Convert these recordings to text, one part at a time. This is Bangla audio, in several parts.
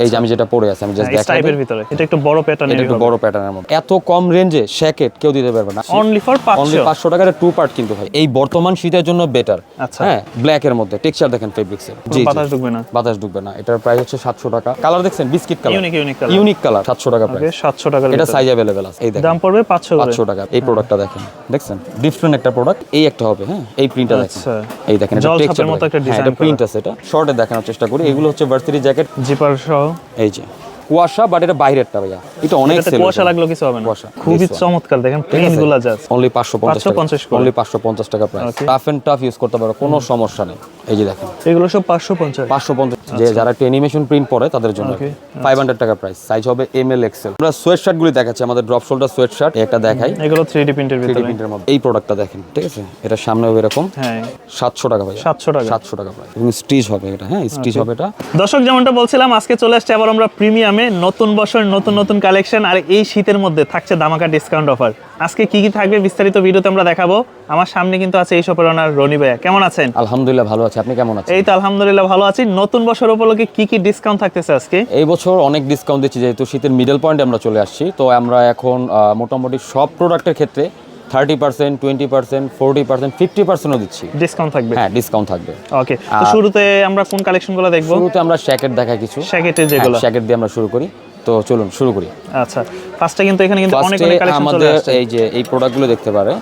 এই যে আমি যেটা পরে আছি আমি জাস্ট দেখাই টাইপের ভিতরে এটা একটু বড় প্যাটার্ন এটা একটু বড় প্যাটার্নের মধ্যে এত কম রেঞ্জে শ্যাকেট কেউ দিতে পারবে না অনলি ফর অনলি 500 500 টাকার টু পার্ট কিন্তু ভাই এই বর্তমান শীতের জন্য বেটার আচ্ছা। হ্যাঁ ব্ল্যাক এর মধ্যে টেক্সচার দেখেন ফেব্রিক্স এর জি জি। বাতাস ঢুকবে না বাতাস ঢুকবে না এটার প্রাইস হচ্ছে 700 টাকা কালার দেখছেন biscuit colour unique unique colour unique colour 700 টাকা ওকে প্রাইস 700 টাকার এটা ভিতরে। সাইজ अवेलेबल আছে এই দেখেন দাম পড়বে 500 করে 500 টাকা এই প্রোডাক্টটা দেখেন দেখছেন ডিফারেন্ট একটা প্রোডাক্ট এই একটা হবে হ্যাঁ এই প্রিন্টটা দেখেন আচ্ছা। এই দেখেন এটা জল ছাপের টেক্সচার মতো একটা হ্যাঁ design এটা করা। প্রিন্ট আছে এটা শর্টে দেখানোর চেষ্টা করি এগুলো হচ্ছে ভার্সিটি জ্যাকেট জিপার সহ এই যে। কুয়াশা বাট এটা বাইরেরটা ভাইয়া। এটা অনেক কুয়াশা লাগল কিছু হবে না। কুয়াশা। খুবই চমৎকার দেখেন প্রিন্টগুলা জাস্ট অনলি 550 টাকা। 550 করে। অনলি 550 টাকা price tough and tough use করতে পারো কোনো সমস্যা নেই। এই যে দেখেন। এগুলো সব 550 550 যে যারা একটু অ্যানিমেশন প্রিন্ট পরে তাদের জন্য। Okay. 500 টাকা প্রাইস সাইজ হবে এম এল এক্সেল আমরা সোয়েট শার্ট গুলি দেখাচ্ছি আমাদের ড্রপ শোল্ডার সোয়েট শার্ট একটা দেখাই। এগুলো 3D প্রিন্টের 3D ভিতরে। প্রিন্টের মধ্যে। এই প্রোডাক্টটা দেখেন ঠিক আছে? এটা সামনে হবে এরকম। হ্যাঁ। 700 টাকা ভাই। 700 টাকা। 700 টাকা প্রাইস এবং স্টিচ হবে এটা হ্যাঁ? স্টিচ হবে এটা। দর্শক যেমনটা বলছিলাম আজকে চলে আসছে আবার আমরা প্রিমিয়ামে নতুন বছর নতুন নতুন কালেকশন আর এই শীতের মধ্যে থাকছে দামাকা ডিসকাউন্ট অফার আজকে কি কি থাকবে বিস্তারিত ভিডিওতে আমরা দেখাবো। আমার সামনে কিন্তু আছে এই ওনার রনি ভাইয়া। কেমন আছেন? আলহামদুলিল্লাহ ভালো আছে। আপনি কেমন আছেন? এই তো আলহামদুলিল্লাহ ভালো আছি। নতুন বছর উপলক্ষে কি কি ডিসকাউন্ট থাকতেছে আজকে? এই বছর অনেক ডিসকাউন্ট দিচ্ছি যেহেতু শীতের মিডল পয়েন্টে আমরা চলে আসছি। তো আমরা এখন মোটামুটি সব প্রোডাক্টের ক্ষেত্রে thirty percent twenty percent forty percent fifty পার্সেন্টও দিচ্ছি। ডিসকাউন্ট থাকবে? হ্যাঁ ডিসকাউন্ট থাকবে। ওকে তো শুরুতে আমরা কোন কালেকশনগুলো দেখব? শুরুতে আমরা শ্যাকেট দেখা কিছু। শ্যাকেটের যেগুলো। শ্যাকেট দিয়ে আমরা শুরু করি। তো চলুন শুরু করি। আচ্ছা ফার্স্টে কিন্তু এখানে কিন্তু অনেক অনেক কালেকশন চলে আমাদের এই যে এই প্রোডাক্টগুলো দেখতে পারে।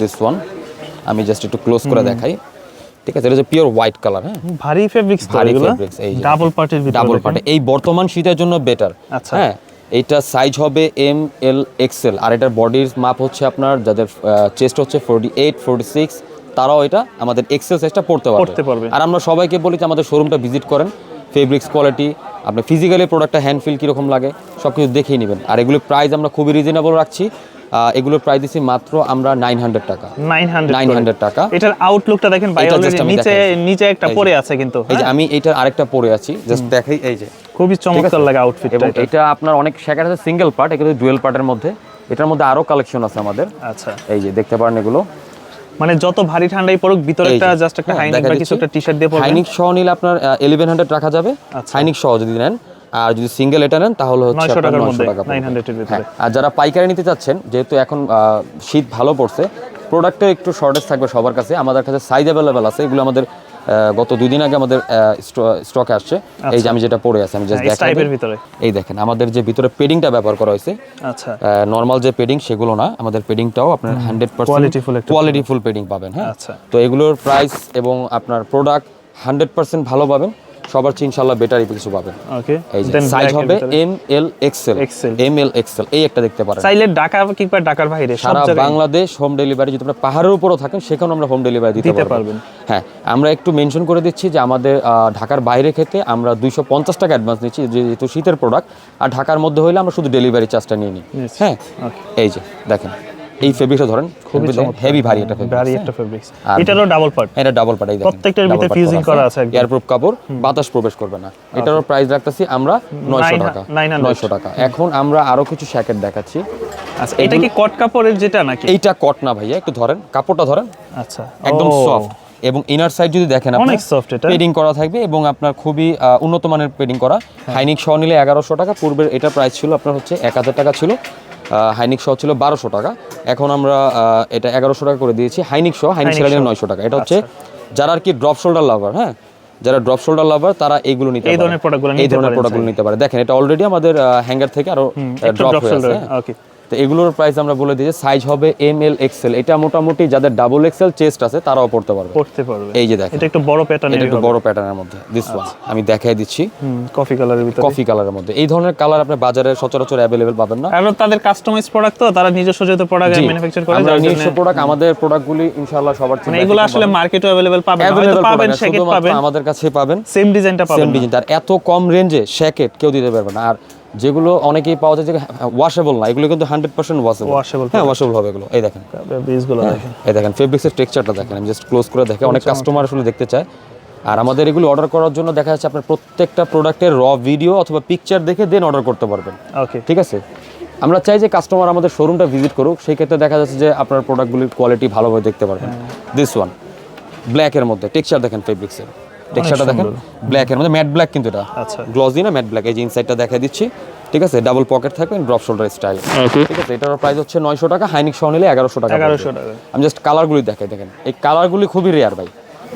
দিস ওয়ান আমি জাস্ট একটু ক্লোজ করে দেখাই। ঠিক আছে এটা পিওর হোয়াইট কালার হ্যাঁ? ভারী ফেব্রিক্স তো এগুলো। ডাবল পার্টের ভিতরে ডাবল। পার্টে এই বর্তমান শীতের জন্য বেটার আচ্ছা। হ্যাঁ? এইটা সাইজ হবে এম এল এক্সেল আর এটার বডির মাপ হচ্ছে আপনার যাদের চেস্ট হচ্ছে ফোরটি এইট ফোরটি সিক্স তারাও এটা আমাদের এক্সেল সাইজটা পড়তে পারবে। পড়তে পারবে। আর আমরা সবাইকে বলি যে আমাদের শোরুমটা ভিজিট করেন ফেব্রিক্স কোয়ালিটি আপনি ফিজিক্যালি প্রোডাক্টটা হ্যান্ড ফিল কীরকম লাগে সব কিছু দেখেই নেবেন। আর এগুলোর প্রাইস আমরা খুবই রিজনেবল রাখছি। এগুলোর প্রাইস দিচ্ছি মাত্র আমরা নাইন হান্ড্রেড টাকা। 900 নাইন হান্ড্রেড টাকা। এটার আউটলুকটা দেখেন ভাই নিচে নিচে একটা। পড়ে আছে কিন্তু এই যে আমি এইটার আরেকটা পরে আছি। জাস্ট দেখাই এই যে। খুবই চমৎকার লাগে আউটফিটটা এবং এটা। আপনার অনেক শেখার আছে সিঙ্গেল পার্ট এগুলো ডুয়েল পার্টের মধ্যে। এটার মধ্যে আরও কালেকশন আছে আমাদের। আচ্ছা। এই যে দেখতে পারেন এগুলো। মানে যত ভারী ঠান্ডাই পড়ুক ভিতরে একটা জাস্ট একটা হ্যাঁ, হাইনিক বা কিছু একটা টি-শার্ট দিয়ে পরবেন। হাইনিক সহ নিলে আপনার ইলেভেন হান্ড্রেড রাখা যাবে। আচ্ছা। হাইনিক সহ যদি নেন। আর যদি সিঙ্গেল এটা নেন তাহলে হচ্ছে টাকার মধ্যে টাকা পড়বে। 900 এর ভিতরে। হ্যাঁ আর যারা পাইকারি নিতে চাচ্ছেন যেহেতু এখন শীত ভালো পড়ছে প্রোডাক্টের একটু শর্টেজ থাকবে সবার কাছে। আমাদের কাছে সাইজ অ্যাভেলেবেল আছে এগুলো আমাদের গত দুই দিন আগে আমাদের স্টকে আসছে। এই যে আমি যেটা পরে আছি আমি জাস্ট হ্যাঁ, টাইপের ভিতরে। এই দেখেন আমাদের যে ভিতরে পেডিংটা ব্যবহার করা হয়েছে আচ্ছা। নর্মাল যে পেডিং সেগুলো না আমাদের পেডিংটাও আপনার হান্ড্রেড পার্সেন্ট Qualityful একটা কোয়ালিটি ফুল পেডিং পাবেন হ্যাঁ। আচ্ছা। তো এগুলোর প্রাইস এবং আপনার প্রোডাক্ট হান্ড্রেড পার্সেন্ট ভালো পাবেন। সবার চেয়ে ইনশাল্লাহ বেটারই কিছু পাবেন। ওকে এই যে সাইজ হবে M L XL XL M L XL এই একটা দেখতে পারেন। চাইলে ঢাকা কিংবা ঢাকার বাইরে সারা বাংলাদেশ হোম ডেলিভারি যদি আপনার পাহাড়ের উপরও থাকেন সেখানেও আমরা হোম ডেলিভারি দিতে পারবেন। হ্যাঁ আমরা একটু মেনশন করে দিচ্ছি যে আমাদের ঢাকার বাইরে খেতে আমরা দুইশো পঞ্চাশ টাকা অ্যাডভান্স নিচ্ছি যেহেতু শীতের প্রোডাক্ট আর ঢাকার মধ্যে হইলে আমরা শুধু ডেলিভারি চার্জটা নিয়ে নিই। হ্যাঁ ওকে এই যে দেখেন। এই ফেব্রিকটা ধরেন খুবই হেভি ভারী ফেব্রিক ভারী একটা ফেব্রিক্স এটারও ডাবল পার্ট এটা ডাবল পাটাই দেখেন প্রত্যেকটার ভিতরে fusing করা আছে। এয়ারপ্রুফ কাপড় বাতাস প্রবেশ করবে না। এটারও প্রাইস রাখতেছি আমরা 900 টাকা। 900 900 টাকা। এখন আমরা আরও কিছু শ্যাকেট দেখাচ্ছি। আচ্ছা এটা কি কট কাপড়ের যেটা নাকি? এইটা কট না ভাইয়া একটু ধরেন কাপড়টা ধরেন। আচ্ছা। একদম সফট এবং ইনার সাইড যদি দেখেন অনেক soft এটা। পেডিং করা থাকবে এবং আপনার খুবই উন্নত মানের পেডিং করা। হ্যাঁ। হাইনিক সহ নিলে এগারোশো টাকা। পূর্বের এটা প্রাইস ছিল আপনার হচ্ছে এক হাজার টাকা ছিল। হাইনিক সহ ছিল বারোশো টাকা। এখন আমরা এটা এগারোশো টাকা করে দিয়েছি। হাইনিক সহ হাইনিক সেলাইনের নয়শো টাকা। এটা হচ্ছে আচ্ছা। যারা আর কি ড্রপ শোল্ডার লাভার হ্যাঁ? যারা ড্রপ শোল্ডার লাভার তারা এইগুলো নিতে এই পারে। ধরনের প্রোডাক্টগুলো এই ধরনের প্রোডাক্টগুলো নিতে পারে। দেখেন এটা অলরেডি আমাদের হ্যাঙ্গার থেকে আরও ড্রপ হয়ে আছে shoulder, হ্যাঁ। তো এগুলোর প্রাইস আমরা বলে দিই সাইজ হবে এম এল এক্সেল এটা মোটামুটি যাদের ডাবল এক্সেল চেস্ট আছে তারাও পড়তে পারবে পড়তে পারবে এই যে দেখেন এটা একটু বড় এটা প্যাটার্নের একটু বড় প্যাটার্নের মধ্যে দিস ওয়ান আমি দেখাই দিচ্ছি কফি কালারের ভিতরে কফি কালারের মধ্যে এই ধরনের কালার আপনি বাজারে সচরাচর অ্যাভেলেবেল পাবেন না কারণ তাদের কাস্টমাইজ প্রোডাক্ট তো তারা নিজস্ব যেহেতু প্রোডাক্ট জি, ম্যানুফ্যাকচার করে আমরা যার জন্য নিজস্ব প্রোডাক্ট আমাদের প্রোডাক্টগুলি ইনশাআল্লাহ সবার মানে এগুলো আসলে মার্কেটে अवेलेबल পাবেন না। হয়তো অ্যাভেলেবল পাবেন পাবেন শ্যাকেট পাবেন আমাদের কাছে পাবেন সেম ডিজাইনটা সেম পাবেন না। ডিজাইন আর এত কম রেঞ্জে শ্যাকেট কেউ দিতে পারবে না আর যেগুলো অনেকেই পাওয়া যায় যে ওয়াশেবল না এগুলো কিন্তু হান্ড্রেড পার্সেন্ট ওয়াশেবল Washable হ্যাঁ ওয়াশেবল হবে এগুলো। এই দেখেন। পিসগুলো দেখেন। এই দেখেন ফেব্রিক্সের টেক্সচারটা দেখেন আমি জাস্ট ক্লোজ করে দেখে অনেক কাস্টমার আসলে দেখতে চায়। আর আমাদের এগুলো অর্ডার করার জন্য দেখা যাচ্ছে আপনার প্রত্যেকটা প্রোডাক্টের র ভিডিও অথবা পিকচার দেখে দেন অর্ডার করতে পারবেন। ওকে ঠিক আছে? আমরা চাই যে কাস্টমার আমাদের শোরুমটা ভিজিট করুক সেই ক্ষেত্রে দেখা যাচ্ছে যে আপনার প্রোডাক্টগুলির কোয়ালিটি ভালোভাবে দেখতে পারবেন। দিস ওয়ান ব্ল্যাকের মধ্যে টেক্সচার দেখেন ফেব্রিক্সের টেক্সচারটা দেখেন? ব্ল্যাক এর মধ্যে ম্যাট ব্ল্যাক কিন্তু এটা। আচ্ছা। গ্লসি না ম্যাট ব্ল্যাক এই যে ইনসাইডটা দেখা দিচ্ছি। ঠিক আছে? ডাবল পকেট থাকবে ড্রপ শোল্ডার স্টাইল ওকে ঠিক আছে? এটার প্রাইস হচ্ছে নয়শো টাকা হাইনিক সহ নিলে এগারোশো টাকা এগারোশো পড়বে। টাকা। আমি জাস্ট কালারগুলি দেখাই দেখেন। এই কালারগুলি খুবই রেয়ার ভাই।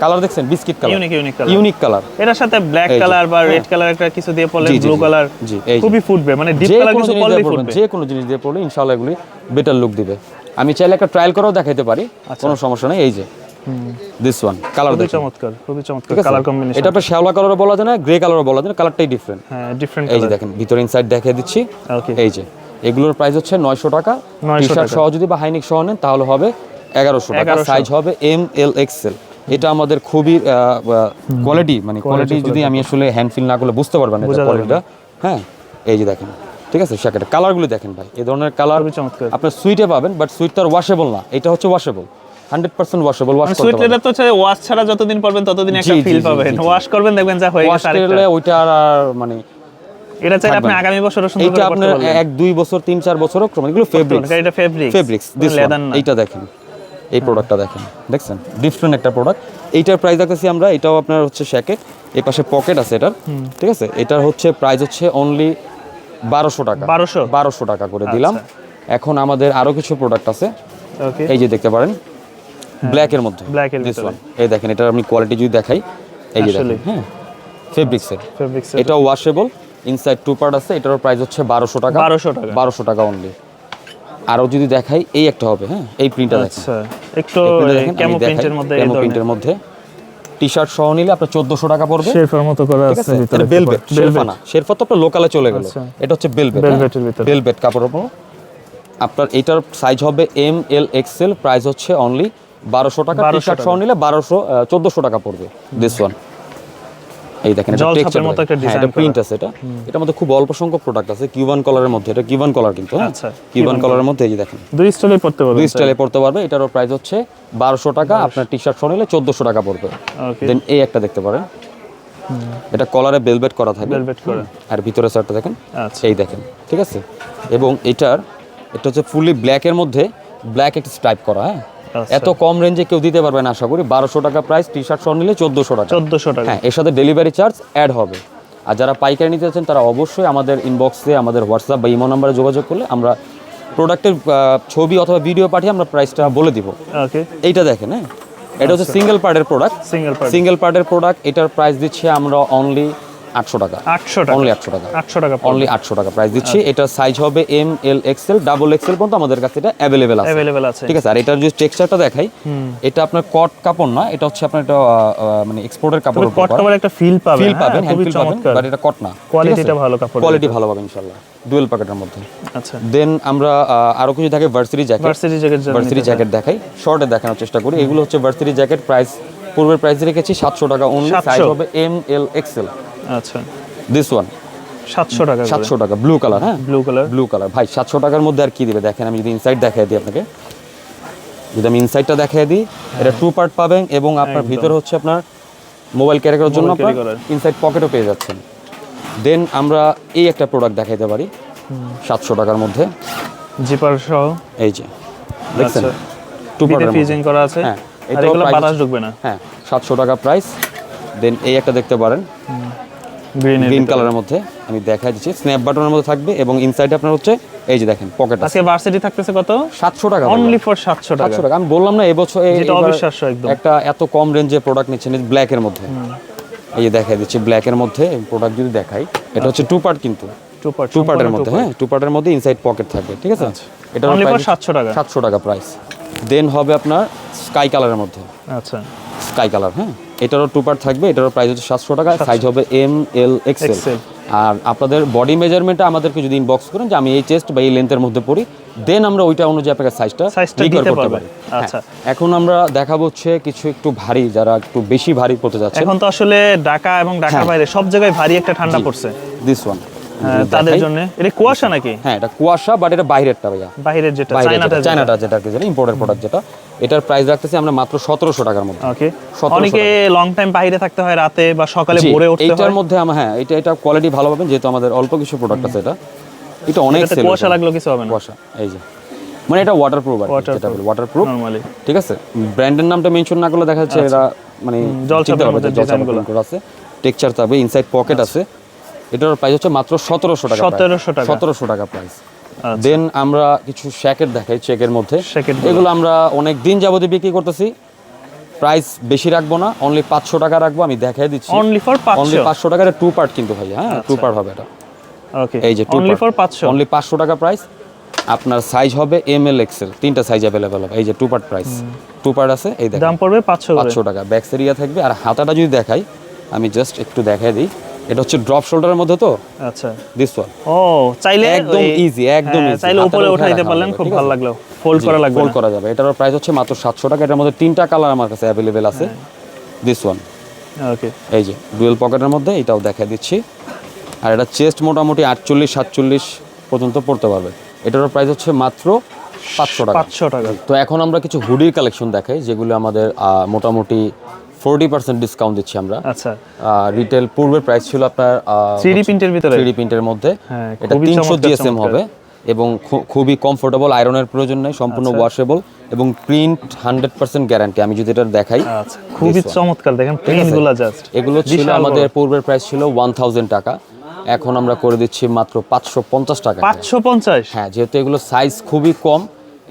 কালার দেখছেন? Biscuit colour unique unique colour unique colour এটার সাথে ব্ল্যাক কালার বা রেড হ্যাঁ। কালার একটা কিছু দিয়ে পড়লে ব্লু কালার জি, এই খুবই ফুটবে। মানে ডিপ কালার কিছু জিনিস পড়লেই দিয়ে পড়বেন ফুটবে। যে কোনো জিনিস দিয়ে পড়লে ইনশাআল্লাহ এগুলি বেটার লুক দিবে। আমি চাইলে একটা ট্রায়াল করেও দেখাইতে পারি। আচ্ছা। কোনো সমস্যা নেই এই যে। দিস ওয়ান কালার খুবই চমৎকার খুবই চমৎকার কালার কম্বিনেশন এটা আপনার শ্যাওলা কালারও বলা যায় না গ্রে কালারও বলা যায় না কালারটাই ডিফারেন্ট হ্যাঁ ডিফারেন্ট এই যে দেখেন ভিতরে ইনসাইড দেখিয়ে দিচ্ছি। ওকে এই যে এগুলোর প্রাইস হচ্ছে নয়শো টাকা। টি শার্ট সহ যদি বা হাইনিক সহ নেন তাহলে হবে এগারোশো টাকা। সাইজ হবে এম এল এক্সেল এটা আমাদের খুবই কোয়ালিটি মানে কোয়ালিটি যদি আমি আসলে হ্যান্ড ফিল না করলে বুঝতে পারবেন যাবে কোয়ালিটিটা হ্যাঁ এই যে দেখেন ঠিক আছে? শ্যাকেট কালারগুলো দেখেন ভাই। এই ধরনের কালার চমৎকার। আপনার সুইটে পাবেন বাট সুইট তো আর ওয়াশেবল না। এটা হচ্ছে washable hundred percent washable wash করতে সুইট লেদার তো হচ্ছে ওয়াশ ছাড়া যতদিন পরবেন ততদিন একটা ফিল পাবেন। ওয়াশ করবেন দেখবেন যা হয়ে গেছে আরেকটা। ওইটা আর মানে এটা চাইলে আপনি আগামী বছরও সুন্দর করে আপনার এক দুই বছর তিন চার বছরও ক্রমে এগুলো ফেব্রিক্স এটা ফেব্রিক ফেব্রিক্স দিস লেদার না। এইটা দেখেন। এই প্রোডাক্টটা দেখেন। দেখছেন? ডিফারেন্ট একটা প্রোডাক্ট এইটার প্রাইস দেখতেছি আমরা এটাও আপনার হচ্ছে শ্যাকেট এই পাশে পকেট আছে এটার। ঠিক আছে? এটার হচ্ছে প্রাইস হচ্ছে অনলি বারোশো টাকা। 1200? বারোশো টাকা করে দিলাম। এখন আমাদের আরও কিছু প্রোডাক্ট আছে। এই যে দেখতে পারেন ব্ল্যাক এর মধ্যে। Black এর ভিতরে। এই দেখেন এটার আমি কোয়ালিটি যদি দেখাই এই যে দেখেন আসলেই। হ্যাঁ ফেব্রিক্সের ফেব্রিক এটা ওয়াশেবল ইনসাইড টু পার্ট আছে এটারও প্রাইস হচ্ছে বারোশো টাকা। 1200 টাকা। বারোশো টাকা অনলি আরও যদি দেখাই এই একটা হবে হ্যাঁ এই প্রিন্টটা দেখেন। আচ্ছা একটু ক্যামো প্রিন্টের মধ্যে এই প্রিন্টের মধ্যে টি শার্ট সহ নিলে আপনার চোদ্দশো টাকা পড়বে। শেরফার মতো করা আছে এটা বেলভেট শেরফা না। শেরফা তো আপনার লোকালে চলে গেল। আচ্ছা। এটা হচ্ছে বেলভেট Velvet এর ভিতরে। বেলভেট কাপড়ের উপর। আপনার এটার সাইজ হবে এম এল এক্সেল প্রাইস হচ্ছে অনলি বারোশো টাকা টি শার্ট সহ নিলে বারোশো চোদ্দশো টাকা পড়বে দিস ওয়ান এই দেখেন এটা টেক্সচার মতো একটা হ্যাঁ design এটা প্রিন্ট আছে এটা। এটার মধ্যে খুব অল্প সংখ্যক প্রোডাক্ট আছে কিউবান কলারের মধ্যে। এটা কিউবান কলার কিন্তু হ্যাঁ? আচ্ছা, কিউবান কলারের মধ্যে এই যে দেখেন। দুই স্টাইলে পড়তে পারবেন দুই স্টাইলে পড়তে পারবে। এটারও প্রাইস হচ্ছে বারোশো টাকা। আপনার টি শার্ট সহ নিলে চোদ্দশো টাকা পড়বে। ওকে দেন এই একটা দেখতে পারেন। এটা কলারে বেলভেট করা থাকবে। ভেলভেট করা। আর ভিতরে শার্টটা দেখেন। আচ্ছা। এই দেখেন ঠিক আছে? এবং এটার এটা হচ্ছে ফুলি ব্ল্যাকের মধ্যে ব্ল্যাক একটা স্ট্রাইপ করা হ্যাঁ। এত কম রেঞ্জে কেউ দিতে পারবে না আশা করি। বারোশো টাকা প্রাইস টি শার্ট সহ নিলে চোদ্দোশো টাকা। 1400 টাকা। হ্যাঁ এর সাথে ডেলিভারি চার্জ অ্যাড হবে। আর যারা পাইকারি নিতে চাচ্ছেন তারা অবশ্যই আমাদের ইনবক্সে আমাদের হোয়াটসঅ্যাপ বা ইমো নাম্বারে যোগাযোগ করলে আমরা প্রোডাক্টের ছবি অথবা ভিডিও পাঠিয়ে আমরা প্রাইসটা বলে দিব। ওকে এইটা দেখেন হ্যাঁ? এটা হচ্ছে সিঙ্গেল পার্টের প্রোডাক্ট সিঙ্গেল পার্ট সিঙ্গেল পার্টের প্রোডাক্ট এটার প্রাইস দিচ্ছি আমরা অনলি আটশো টাকা। অনলি আটশো টাকা। আটশো টাকা অনলি আটশো টাকা প্রাইস দিচ্ছি। আচ্ছা। এটা সাইজ হবে M L XL double XL পর্যন্ত আমাদের কাছে এটা অ্যাভেলেবেল আছে। অ্যাভেলেবেল আছে। ঠিক আছে? আর এটার যদি টেক্সচারটা দেখাই এটা আপনার কট কাপড় না এটা হচ্ছে আপনার এটা মানে এক্সপোর্টের কাপড় কট কাপড় একটা ফিল পাবেন। ফিল হ্যাঁ, পাবেন হ্যান্ড ফিল পাবেন বাট এটা কট না। কোয়ালিটিটা ভালো কাপড় কোয়ালিটি ভালো পাবেন ইনশাআল্লাহ। ডুয়েল প্যাকেটের মধ্যে। আচ্ছা। দেন আমরা আরও কিছু থাকে varsity jacket varsity jacket varsity jacket দেখাই। শর্টে দেখানোর চেষ্টা করি। এগুলো হচ্ছে ভার্সিটি জ্যাকেট প্রাইস পূর্বের প্রাইস রেখেছি সাতশো টাকা অনলি সাইজ হবে এম এল এক্সেল আচ্ছা। দিস ওয়ান 700 টাকা সাতশো টাকা। ব্লু কালার হ্যাঁ? ব্লু কালার ব্লু কালার ভাই সাতশো টাকার মধ্যে আর কি দিবে? দেখেন আমি যদি ইনসাইড দেখাই দিই আপনাকে। যদি আমি ইনসাইডটা দেখাই দিই এটা টু পার্ট পাবেন এবং আপনার ভিতরে হচ্ছে আপনার মোবাইল ক্যারি করার জন্য আপনার ইনসাইড পকেটও পেয়ে যাচ্ছেন। দেন আমরা এই একটা প্রোডাক্ট দেখাইতে পারি। সাতশো টাকার মধ্যে। জিপার সহ। এই যে। দেখছেন? টু বিতে পার্টের ফিজিং করা আছে। হ্যাঁ, এটাও বাতাস ঢুকবে না। হ্যাঁ সাতশো টাকা প্রাইস দেন এই একটা দেখতে পারেন। গ্রিন কালারের মধ্যে আমি দেখাই দিচ্ছি। স্ন্যাপ বাটনের মধ্যে থাকবে এবং ইনসাইডে আপনার হচ্ছে এই যে দেখেন পকেট আছে। আজকে ভার্সিটি থাকতেছে কত? সাতশো টাকা অনলি ফর 700 টাকা। সাতশো টাকা। আমি বললাম না এবছর এই- যেটা অবিশ্বাস্য একদম। একটা এত কম রেঞ্জে প্রোডাক্ট নিচ্ছেন ব্ল্যাকের মধ্যে। এই যে দেখাই দিচ্ছি ব্ল্যাকের মধ্যে প্রোডাক্ট যদি দেখাই এটা হচ্ছে টু পার্ট কিন্তু। টু পার্ট টু পার্টের মধ্যে হ্যাঁ টু পার্টের মধ্যে ইনসাইড পকেট থাকবে ঠিক আছে? এটা অনলি ফর 700 টাকা। সাতশো টাকা প্রাইস দেন হবে আপনার স্কাই কালারের মধ্যে। আচ্ছা। স্কাই কালার হ্যাঁ? এটারও টু পার্ট থাকবে এটারও প্রাইস হচ্ছে সাতশো টাকা সাইজ হবে এম এল এক্সেল আর আপনাদের বডি মেজারমেন্টটা আমাদেরকে যদি ইনবক্স করেন যে আমি এই চেস্ট বা এই লেন্থের মধ্যে পড়ি দেন আমরা ওইটা অনুযায়ী আপনাকে সাইজটা Size-টা দিতে পারবেন। আচ্ছা। এখন আমরা দেখাবো হচ্ছে কিছু একটু ভারী যারা একটু বেশি ভারী পড়তে যাচ্ছে এখন তো আসলে ঢাকা এবং ঢাকার হ্যাঁ। বাইরে সব জায়গায় ভারী একটা ঠান্ডা পড়ছে। দিস ওয়ান হ্যাঁ, তাদের জন্য। এটা কুয়াশা নাকি? হ্যাঁ এটা কুয়াশা বাট এটা বাইরেরটা ভাইয়া। বাইরের যেটা চায়নাতে চায়নাটা যেটা কি জানি ইম্পোর্টের প্রোডাক্ট যেটা। এটার প্রাইস রাখতেছি আমরা মাত্র সতেরোশো টাকার মধ্যে। ওকে অনেকে লং টাইম বাইরে থাকতে হয় রাতে বা সকালে ভোরে উঠতে হয়। মধ্যে আমার হ্যাঁ এটা এটা কোয়ালিটি ভালো পাবেন যেহেতু আমাদের অল্প কিছু প্রোডাক্ট আছে এটা। এটা অনেক সেল কুয়াশা লাগল কিছু হবে না। কুয়াশা এই যে। মানে এটা ওয়াটারপ্রুফ আর. যেটা বলি ওয়াটারপ্রুফ নরমালি ঠিক আছে? ব্র্যান্ডের নামটা মেনশন না করলে দেখা যাচ্ছে এরা মানে জল ছাপের মধ্যে আছে। টেক্সচার থাকবে ইনসাইড পকেট আছে। এটার প্রাইস হচ্ছে মাত্র সতেরোশো টাকা 1700 টাকা। সতেরোশো টাকা প্রাইস আচ্ছা। দেন আমরা কিছু শ্যাকেট দেখাই চেকের মধ্যে। এগুলো আমরা অনেক দিন যাবতীয় বিক্রি করতেছি। প্রাইস বেশি রাখব না অনলি পাঁচশো টাকা রাখব আমি দেখাই দিচ্ছি। অনলি ফর অনলি পাঁচশো টাকার টু পার্ট কিন্তু ভাই হ্যাঁ টু পার্ট হবে এটা। ওকে এই যে অনলি ফর 500 অনলি পাঁচশো? টাকা প্রাইস আপনার সাইজ হবে এম এল এক্স এক্সেল তিনটা সাইজ অ্যাভেলেবেল হবে। এই যে two part price two part আছে এই দাম পড়বে পাঁচশো পাঁচশো টাকা। ব্যাক এরিয়া থাকবে। আর হাতাটা যদি দেখাই আমি জাস্ট একটু দেখাই দিই। এটা হচ্ছে ড্রপ শোল্ডারের মধ্যে তো? আচ্ছা। দিস ওয়ান ও চাইলে একদম easy, একদম হ্যাঁ, easy। চাইলে উপরে উঠাইতে পারলেন খুব ভালো লাগল। ফোল্ড করা লাগবে ফোল্ড করা যাবে। এটার প্রাইস হচ্ছে মাত্র সাতশো টাকা এটার মধ্যে তিনটা কালার আমার কাছে অ্যাভেলেবেল আছে। This one okay. এই যে ডুয়েল পকেটের মধ্যে এটাও দেখা দিচ্ছি। আর এটা চেস্ট মোটামুটি আটচল্লিশ সাতচল্লিশ পর্যন্ত পড়তে পারবে। এটার প্রাইস হচ্ছে মাত্র পাঁচশো টাকা। 500 টাকা। তো এখন আমরা কিছু হুডির কালেকশন দেখাই যেগুলো আমাদের মোটামুটি ফোরটি পার্সেন্ট ডিসকাউন্ট দিচ্ছি আমরা। আচ্ছা। রিটেল পূর্বের প্রাইস ছিল আপনার 3D প্রিন্টের ভিতরে? থ্রি প্রিন্টের মধ্যে। হ্যাঁ, এটা তিনশো জিএসএম হবে এবং খুবই কমফোর্টেবল আয়রনের প্রয়োজন নেই সম্পূর্ণ ওয়াশেবল এবং প্রিন্ট হান্ড্রেড পার্সেন্ট গ্যারান্টি আমি যদি এটা দেখাই আচ্ছা খুবই চমৎকার দেখেন প্রিন্টগুলা জাস্ট এগুলো ছিল আমাদের পূর্বের প্রাইস ছিল ওয়ান থাউজেন্ড টাকা। এখন আমরা করে দিচ্ছি মাত্র পাঁচশো পঞ্চাশ টাকা। 550 হ্যাঁ যেহেতু এগুলো সাইজ খুবই কম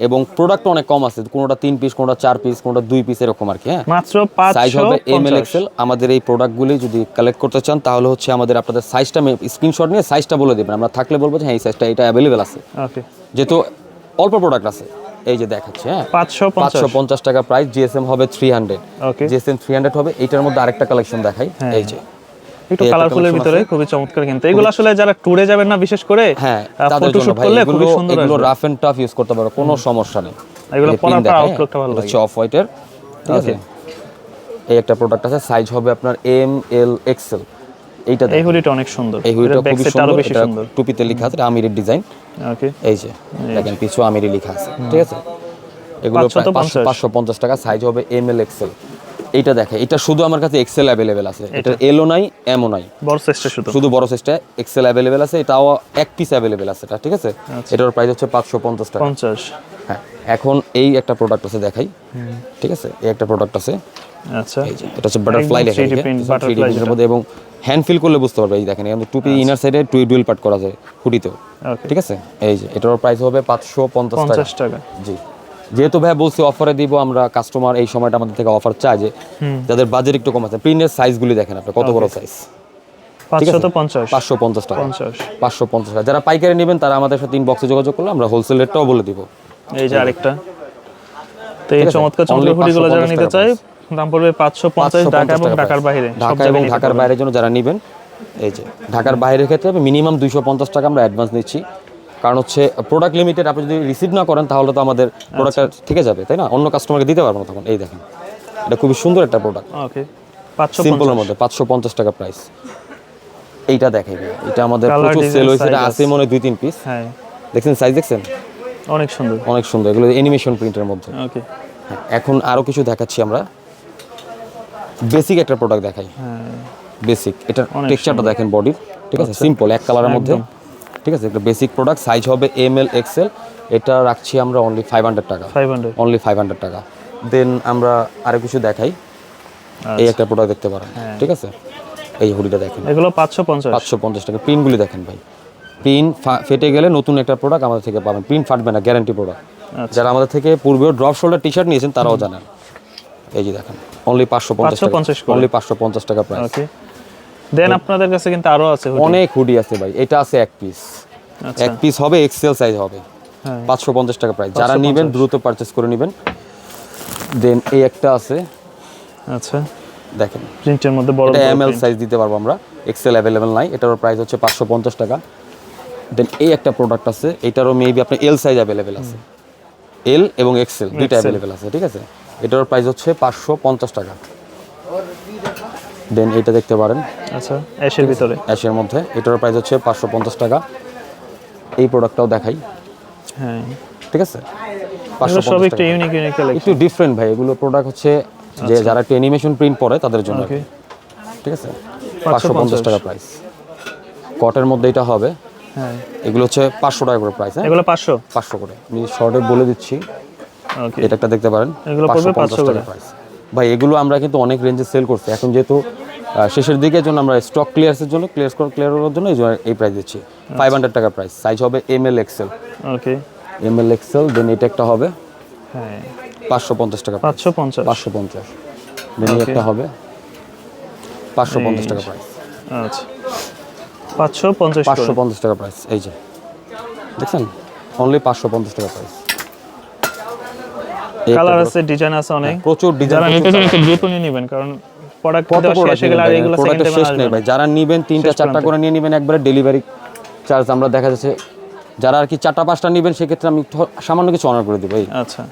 এবং প্রোডাক্ট অনেক কম আছে কোনোটা তিন পিস কোনোটা চার পিস কোনোটা দুই পিস এরকম আর কি হ্যাঁ? মাত্র সাইজ হবে এম এল এক্সেল আমাদের এই প্রোডাক্টগুলি যদি কালেক্ট করতে চান তাহলে হচ্ছে আমাদের আপনাদের সাইজটা স্ক্রিনশট নিয়ে সাইজটা বলে দেবেন। আমরা থাকলে বলব যে হ্যাঁ এই সাইজটা এটা অ্যাভেলেবেল আছে। ওকে যেহেতু অল্প প্রোডাক্ট আছে এই যে দেখাচ্ছে হ্যাঁ? 550 পাঁচশো পঞ্চাশ টাকা প্রাইস জিএসএম হবে three hundred GSM three hundred হবে এটার মধ্যে আরেকটা কালেকশন দেখাই। হ্যাঁ। এই যে একটু কালারফুলের ভিতরে খুবই চমৎকার কিন্তু। এগুলো আসলে যারা ট্যুরে যাবেন না বিশেষ করে হ্যাঁ ফটোশুট করলে খুবই সুন্দর এগুলো রাফ এন্ড টাফ ইউজ করতে পারো কোনো সমস্যা নেই। এগুলো পরার পর দেখায়, outlook টা ভালো হচ্ছে অফ হোয়াইটের ঠিক আছে? এই একটা প্রোডাক্ট আছে সাইজ হবে আপনার এম এল এক্সেল এইটা এই। হুডিটা অনেক সুন্দর। এই ব্যাক খুবই সুন্দর বেশি এটা সুন্দর। টুপিতে লেখা আছে আমিরের ডিজাইন। ওকে এই যে দেখেন পিছু আমিরি লেখা আছে ঠিক আছে? এগুলো 550 পাঁচশো পঞ্চাশ। টাকা সাইজ হবে এম এল এক্সেল এইটা দেখে এটা শুধু আমার কাছে এক্সেল অ্যাভেলেবেল আছে। এটা এলও নাই এমও নাই। বড় সাইজটা শুধু। শুধু বড় সাইজটা এক্সেল অ্যাভেলেবেল আছে এটাও এক পিস অ্যাভেলেবেল আছে এটা ঠিক আছে? আচ্ছা। এটার প্রাইস হচ্ছে পাঁচশো পঞ্চাশ টাকা। 50 হ্যাঁ এখন এই একটা প্রোডাক্ট আছে দেখাই। ঠিক আছে? এই একটা প্রোডাক্ট আছে। আচ্ছা। এটা হচ্ছে বাটারফ্লাই লেখা 3D print, থ্রি মধ্যে এবং হ্যান্ড ফিল করলে বুঝতে পারবে এই দেখেন এখানে টুপি ইনার সাইডে টুই ডুয়েল পার্ট করা যায় হুডিতেও। ঠিক আছে? এই যে এটার প্রাইস হবে পাঁচশো পঞ্চাশ টাকা। 50 টাকা। জি। যেহেতু ভাই বলছি অফারে দিব আমরা কাস্টমার এই সময়টা আমাদের থেকে অফার চাই যে যাদের বাজেট একটু কম আছে। প্রিন্টের সাইজগুলি দেখেন আপনি কত বড় সাইজ পাঁচশো পঞ্চাশ। টাকা। পাঁচশো পঞ্চাশ টাকা। যারা পাইকারি নেবেন তারা আমাদের সাথে ইনবক্সে যোগাযোগ করলে আমরা হোলসেল রেটটাও বলে দিব। এই যে আরেকটা। তো এই চমৎকার চমৎকার হুডিগুলো যারা 550 নিতে চায় দাম পড়বে 550 550 ঢাকা এবং ঢাকার বাইরে ঢাকা এবং ঢাকার। বাইরের জন্য যারা নেবেন এই যে ঢাকার বাইরের ক্ষেত্রে মিনিমাম দুইশো পঞ্চাশ টাকা আমরা অ্যাডভান্স নিচ্ছি। কারণ হচ্ছে প্রোডাক্ট লিমিটেড আপনি যদি রিসিভ না করেন তাহলে তো আমাদের প্রোডাক্টটা থেকে যাবে তাই না? অন্য কাস্টমারকে দিতে পারব না তখন। এই দেখেন এটা খুবই সুন্দর একটা প্রোডাক্ট ওকে 550 সিম্পলের মধ্যে পাঁচশো পঞ্চাশ টাকা প্রাইস এইটা দেখাই এটা আমাদের প্রচুর সেল হয়েছে এটা আছে মনে দুই তিন পিস হ্যাঁ। দেখছেন সাইজ দেখছেন? অনেক সুন্দর। অনেক সুন্দর এগুলো অ্যানিমেশন প্রিন্টের মধ্যে। ওকে হ্যাঁ, এখন আরও কিছু দেখাচ্ছি আমরা। বেসিক একটা প্রোডাক্ট দেখাই। হ্যাঁ। বেসিক এটা টেক্সচারটা দেখেন বডির ঠিক আছে? সিম্পল এক কালারের মধ্যে। ঠিক আছে? একটা বেসিক প্রোডাক্ট সাইজ হবে এম এল এক্সেল এটা রাখছি আমরা অনলি ফাইভ হান্ড্রেড টাকা। 500 অনলি ফাইভ হান্ড্রেড টাকা। দেন আমরা আরও কিছু দেখাই। এই একটা প্রোডাক্ট দেখতে পারেন। ঠিক আছে? এই হুডিটা দেখেন। এগুলো 550 পাঁচশো পঞ্চাশ টাকা। প্রিন্টগুলি দেখেন ভাই। প্রিন্ট ফেটে গেলে নতুন একটা প্রোডাক্ট আমাদের থেকে পাবেন। প্রিন্ট ফাটবে না গ্যারান্টি প্রোডাক্ট আচ্ছা। যারা আমাদের থেকে পূর্বেও ড্রপ শোল্ডার টি শার্ট নিয়েছেন তারাও জানেন। এই যে দেখেন। অনলি পাঁচশো পঞ্চাশ টাকা। অনলি পাঁচশো পঞ্চাশ টাকা প্রাইস দেন আপনাদের কাছে কিন্তু আরও আছে অনেক হুডি আছে ভাই। এটা আছে এক পিস আচ্ছা। এক পিস হবে এক্সেল সাইজ হবে। হ্যাঁ। পাঁচশো পঞ্চাশ টাকা প্রাইস যারা নেবেন দ্রুত পারচেস করে নেবেন। দেন এই একটা আছে। আচ্ছা। দেখেন। প্রিন্টের মধ্যে বড় এটা বড় এম এল সাইজ দিতে পারব আমরা। এক্সেল অ্যাভেলেবেল নাই। এটারও প্রাইস হচ্ছে পাঁচশো পঞ্চাশ টাকা। দেন এই একটা প্রোডাক্ট আছে। এটারও মেবি আপনার এল সাইজ অ্যাভেলেবেল আছে। এল এবং এক্সেল দুইটা অ্যাভেলেবেল আছে ঠিক আছে? এটার প্রাইস হচ্ছে পাঁচশো পঞ্চাশ টাকা। দেন এটা দেখতে পারেন। আচ্ছা অ্যাশের ভিতরে। অ্যাশের মধ্যে। এটার প্রাইস হচ্ছে পাঁচশো পঞ্চাশ টাকা। এই প্রোডাক্টটাও দেখাই। হ্যাঁ। ঠিক আছে? পাঁচশো সব একটু ইউনিক ইউনিক একটু ডিফারেন্ট ভাই এগুলো প্রোডাক্ট হচ্ছে যে যারা একটু অ্যানিমেশন প্রিন্ট পরে তাদের জন্য ঠিক আছে? পাঁচশো পঞ্চাশ। টাকা প্রাইস কটের মধ্যে এটা হবে। হ্যাঁ। এগুলো হচ্ছে পাঁচশো টাকা করে প্রাইস হ্যাঁ? এগুলো পাঁচশো? পাঁচশো করে। আমি শর্টে বলে দিচ্ছি। এটা একটা দেখতে পারেন। এগুলো পড়বে 550 500 করে। প্রাইস ভাই এগুলো আমরা কিন্তু অনেক রেঞ্জে সেল করছি। এখন যেহেতু শেষের দিকের জন্য আমরা স্টক ক্লিয়ার্সের জন্য ক্লিয়ার ক্লিয়ার করার জন্য এই জন্য এই প্রাইস দিচ্ছি। ফাইভ হান্ড্রেড টাকা প্রাইস সাইজ হবে M L XL okay M L XL then এটা একটা হবে হ্যাঁ। পাঁচশো পঞ্চাশ টাকা পাঁচশো পঞ্চাশ। পাঁচশো পঞ্চাশ। দেন একটা হবে পাঁচশো পঞ্চাশ টাকা প্রাইস আচ্ছা। পাঁচশো পঞ্চাশ পাঁচশো পঞ্চাশ টাকা প্রাইস এই যে দেখছেন? অনলি পাঁচশো পঞ্চাশ টাকা প্রাইস কালার আছে ডিজাইন আছে অনেক। প্রচুর যারা ডিজাইন নিতে চান একটু দ্রুত নিয়ে নেবেন কারণ প্রোডাক্ট শেষ হয়ে গেলে আর এগুলো সেকেন্ড শেষ নেই ভাই। যারা নিবেন তিনটা চারটা করে নিয়ে নেবেন একবারে ডেলিভারি চার্জ আমরা দেখা যাচ্ছে। যারা আর কি চারটা পাঁচটা নিবেন সেক্ষেত্রে আমি সামান্য কিছু অনার করে দেবো আচ্ছা।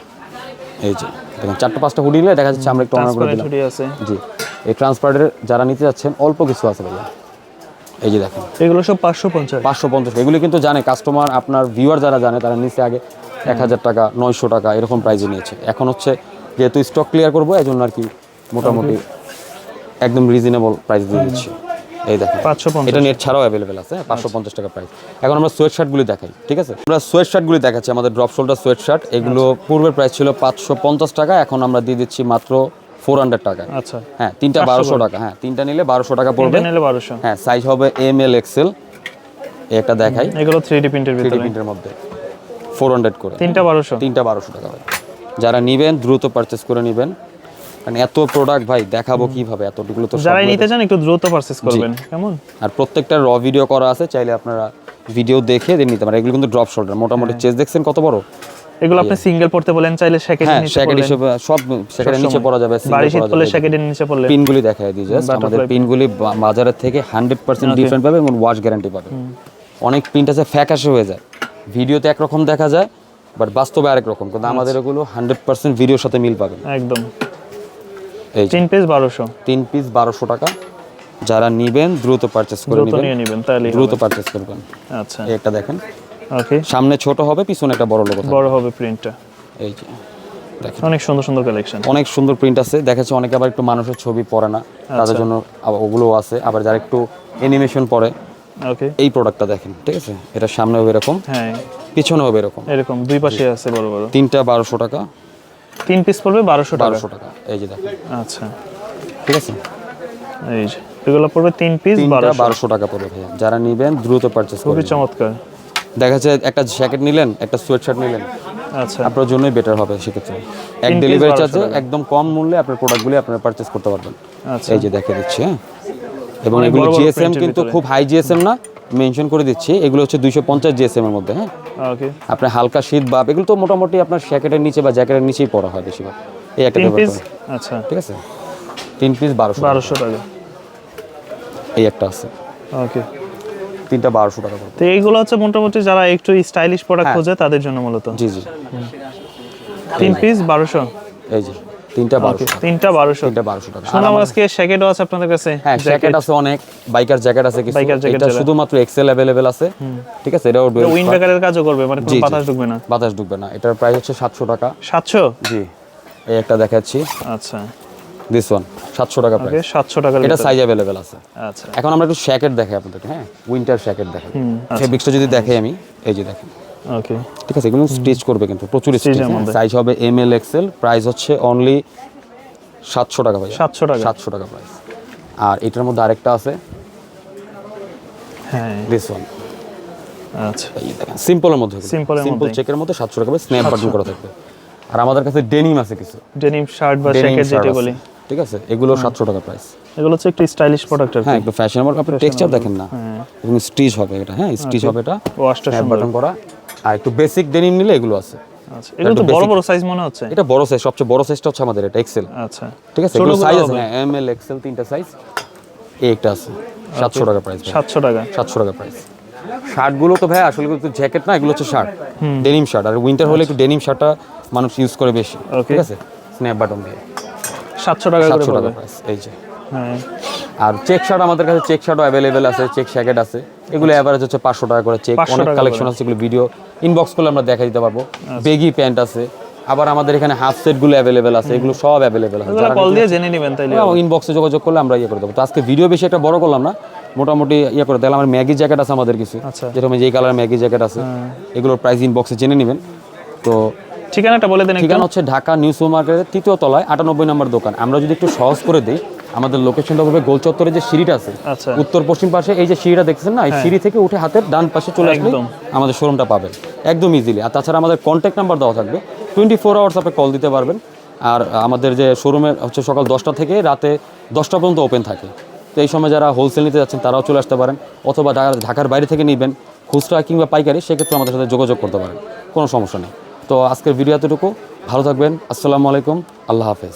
এই যে দেখেন চারটা পাঁচটা হুডি নিলে দেখা যাচ্ছে আমরা একটু অনার করে দিলাম। জি এই যারা নিতে যাচ্ছেন অল্প কিছু আছে ভাইয়া এই যে দেখেন। এগুলো সব পাঁচশো পঞ্চাশ। পাঁচশো পঞ্চাশ। এগুলো কিন্তু জানে কাস্টমার আপনার ভিউয়ার যারা জানে তারা নিচে আগে এক হাজার টাকা নয়শো টাকা এরকম প্রাইজে নিয়েছে। এখন হচ্ছে যেহেতু স্টক ক্লিয়ার করব এই জন্য আর কি মোটামুটি একদম রিজনেবল প্রাইস দিয়ে দিচ্ছি। এই দেখেন পাঁচশো পঞ্চাশ। এটা নেট ছাড়াও অ্যাভেলেবেল আছে পাঁচশো পঞ্চাশ টাকা প্রাইস এখন আমরা সোয়েট শার্টগুলি দেখাই ঠিক আছে? আমরা সোয়েট শার্টগুলি দেখাচ্ছি আমাদের ড্রপ শোল্ডার সোয়েট শার্ট এগুলো পূর্বের প্রাইস ছিল পাঁচশো পঞ্চাশ টাকা এখন আমরা দিয়ে দিচ্ছি মাত্র ফোর হান্ড্রেড টাকা। আচ্ছা। হ্যাঁ তিনটা বারোশো টাকা হ্যাঁ তিনটা নিলে বারোশো টাকা পড়বে। নিলে বারোশো। হ্যাঁ সাইজ হবে এম এল এক্সেল এটা দেখাই। এগুলো থ্রি ডি প্রিন্টের ভিতরে। প্রিন্টের মধ্যে। ফোর হান্ড্রেড করে। তিনটা বারোশো। তিনটা বারোশো টাকা ভাই যারা নিবেন দ্রুত পারচেস করে নিবেন। কারণ এত প্রোডাক্ট ভাই দেখাবো কীভাবে এতটুকুলো তো যারাই নিতে চান একটু দ্রুত পারচেস করবেন। কেমন? আর প্রত্যেকটা র ভিডিও করা আছে চাইলে আপনারা ভিডিও দেখে দেন নিতে পারেন। এগুলো কিন্তু ড্রপ শোল্ডার মোটামুটি চেস দেখছেন কত বড়? এগুলো আপনি সিঙ্গেল পড়তে বলেন চাইলে সেকেন্ড হ্যাঁ নিচে স্যাকেট হিসেবে সব স্যাকেটের নিচে পড়া যাবে বাড়ি শীত পড়লে। সেকেন্ডের নিচে পড়লে। পিনগুলি দেখাই দিই জাস্ট আমাদের পিনগুলি বাজারের থেকে হান্ড্রেড পার্সেন্ট ডিফারেন্ট পাবে এবং ওয়াশ গ্যারান্টি পাবে। অনেক প্রিন্ট আছে ফ্যাকাশে হয়ে যায়। ভিডিওতে একরকম দেখা যায় বাট বাস্তবে আরেক রকম। কিন্তু আমাদের এগুলো হান্ড্রেড পার্সেন্ট ভিডিওর সাথে মিল পাবেন একদম। এই তিন পিস বারোশো। তিন পিস বারোশো টাকা। যারা নিবেন দ্রুত পারচেস করে দ্রুত নেবেন। দ্রুত পারচেস করবেন। আচ্ছা। একটা দেখেন। ওকে। সামনে ছোট হবে পিছনে একটা বড় লোগো বড় হবে প্রিন্টটা এই যে দেখেন। অনেক সুন্দর সুন্দর কালেকশন অনেক সুন্দর প্রিন্ট আছে। দেখাচ্ছে অনেকে আবার একটু মানুষের ছবি পড়ে না। তাদের জন্য আবার ওগুলোও আছে। আবার যারা একটু অ্যানিমেশন পড়ে ওকে এই প্রোডাক্টটা দেখেন ঠিক আছে? এটা সামনে হবে এরকম হ্যাঁ। পিছনে হবে এরকম। এরকম দুই পাশে আছে বড় বড়। তিনটা বারোশো টাকা। তিন পিস পড়বে বারোশো টাকা। বারোশো টাকা এই যে দেখেন। আচ্ছা। ঠিক আছে? এই যে এগুলো পড়বে তিন পিস বারোশো। টাকা পড়বে ভাইয়া। যারা নিবেন দ্রুত পারচেস খুবই চমৎকার। দেখা যাচ্ছে একটা জ্যাকেট নিলেন একটা সোয়েট শার্ট নিলেন। আচ্ছা। আপনার জন্যই বেটার হবে সেক্ষেত্রে। এক ডেলিভারি চার্জে একদম কম মূল্যে আপনার প্রোডাক্টগুলি আপনারা পারচেস করতে পারবেন। আচ্ছা। এই যে দেখে দিচ্ছি হ্যাঁ। এবং এগুলো জিএসএম কিন্তু খুব হাই জিএসএম না মেনশন করে দিচ্ছি। এগুলো হচ্ছে দুইশো পঞ্চাশ জিএসএম এর মধ্যে হ্যাঁ? ওকে আপনার হালকা শীত বাপ এগুলো তো মোটামুটি আপনার জ্যাকেটের নিচে বা জ্যাকেটের নিচেই পরা হয় বেশিরভাগ। এই একটা আচ্ছা। ঠিক আছে? তিন পিস বারোশো বারোশো টাকা। এই একটা আছে। ওকে তিনটা বারোশো টাকা তো এইগুলো হচ্ছে মোটামুটি যারা একটু স্টাইলিশ প্রোডাক্ট হ্যাঁ। খোঁজে তাদের জন্য মূলত। জি জি। তিন পিস বারোশো। এই যে। তিনটা বারোশো টাকা। তিনটা বারোশো। তিনটা বারোশো টাকা। আর আজকে শ্যাকেটও আছে আপনাদের কাছে। হ্যাঁ জ্যাকেট। আছে অনেক। বাইকার জ্যাকেট আছে কিছু। এটা শুধুমাত্র এক্সেল অ্যাভেলেবেল আছে। ঠিক আছে এটাও উইন্ড ব্রেকারের কাজও করবে মানে কোনো জি, জি। বাতাস ঢুকবে না। বাতাস ঢুকবে না। এটার প্রাইস হচ্ছে সাতশো টাকা। সাতশো? জি। এই একটা দেখাচ্ছি। আচ্ছা। দিস ওয়ান সাতশো টাকা প্রাইস সাতশো টাকার এটা সাইজ আছে। আচ্ছা। এখন আমরা একটু শ্যাকেট দেখাই আপনাদেরকে হ্যাঁ? উইন্টার দেখাই। আচ্ছা। ফেব্রিক্সটা যদি দেখাই আমি এই যে দেখেন। ওকে ঠিক আছে এগুলো স্টিচ করবে কিন্তু প্রচুর স্টিচ সাইজ হবে এম এল এক্সেল প্রাইস হচ্ছে অনলি সাতশো টাকা ভাই সাতশো টাকা। সাতশো টাকা প্রাইস আর এটার মধ্যে আরেকটা আছে। হ্যাঁ। দিস ওয়ান আচ্ছা। সিম্পলের মধ্যে সিম্পল চেকের মধ্যে সাতশো টাকা স্ন্যাপ বাটন করা থাকবে। আর আমাদের কাছে ডেনিম আছে কিছু। ডেনিম শার্ট বা জ্যাকেট যেটা বলি। ঠিক আছে এগুলো সাতশো টাকা প্রাইস এগুলো হচ্ছে একটু স্টাইলিশ প্রোডাক্ট আর হ্যাঁ একটু ফ্যাশনেবল আপনি টেক্সচার দেখেন না। এবং স্টিচ হবে এটা হ্যাঁ স্টিচ হবে এটা। ওয়াশটা বাটন করা। আর একটু বেসিক ডেনিম নিলে এগুলো আছে। আচ্ছা এগুলো তো বড় বড় সাইজ মনে হচ্ছে? এটা বড় সাইজ সবচেয়ে বড় সাইজটা হচ্ছে আমাদের এটা এক্সেল আচ্ছা। ঠিক আছে? এগুলো সাইজ আছে এম এল এক্সেল তিনটা সাইজ এই একটা আছে সাতশো টাকা প্রাইস সাতশো টাকা। সাতশো টাকা প্রাইস শার্টগুলো তো ভাই আসলে কিন্তু জ্যাকেট না এগুলো হচ্ছে শার্ট। ডেনিম শার্ট আর উইন্টার হলে একটু ডেনিম শার্টটা মানুষ ইউজ করে বেশি। ঠিক আছে? স্ন্যাপ বাটন দিয়ে। সাতশো টাকা করে সাতশো টাকা পড়বে। প্রাইস এই যে। হ্যাঁ। আর চেক শার্ট আমাদের কাছে চেক শার্টও অ্যাভেলেবেল আছে চেক শ্যাকেট আছে। এগুলো অ্যাভারেজ হচ্ছে পাঁচশো টাকা করে চেক অনেক কালেকশন আছে এগুলো ভিডিও ইনবক্স করলে আমরা দেখা দিতে পারব। বেগি প্যান্ট আছে। আবার আমাদের এখানে হাফ সেটগুলো অ্যাভেলেবেল আছে এগুলো সব অ্যাভেলেবেল আছে। কল দিয়ে জেনে নেবেন তাইলে। ইনবক্সে যোগাযোগ করলে আমরা ইয়ে করে দেবো। তো আজকে ভিডিও বেশি একটা বড় করলাম না মোটামুটি ইয়ে করে দিলাম। আমার ম্যাগি জ্যাকেট আছে আমাদের কিছু। আচ্ছা। যেরকম এই যে কালার ম্যাগি জ্যাকেট আছে এগুলোর প্রাইস ইনবক্সে জেনে নেবেন। তো ঠিকানাটা বলে দেন ঠিকানা হচ্ছে ঢাকা নিউ সুপার মার্কেটের তৃতীয় তলায় আটানব্বই নম্বর দোকান। আমরা যদি একটু সহজ করে দিই আমাদের লোকেশনটা হবে গোল চত্বরে যে সিঁড়িটা আছে। আচ্ছা। উত্তর পশ্চিম পাশে এই যে সিঁড়িটা দেখছেন না? এই সিঁড়ি থেকে উঠে হাতের ডান পাশে চলে আসলে আমাদের শোরুমটা পাবেন। একদম ইজিলি আর তাছাড়া আমাদের কন্ট্যাক্ট নাম্বার দেওয়া থাকবে। টোয়েন্টি ফোর আওয়ার্স আপনি কল দিতে পারবেন। আর আমাদের যে শোরুমে হচ্ছে সকাল দশটা থেকে রাতে দশটা পর্যন্ত ওপেন থাকে। তো এই সময় যারা হোলসেল নিতে যাচ্ছেন তারাও চলে আসতে পারেন। অথবা ঢাকার বাইরে থেকে নেবেন খুচরা কিংবা পাইকারি সেক্ষেত্রে আমাদের সাথে যোগাযোগ করতে পারেন। কোনো সমস্যা নেই। তো আজকের ভিডিও এতটুকু। ভালো থাকবেন। আসসালামু আলাইকুম। আল্লাহ হাফেজ।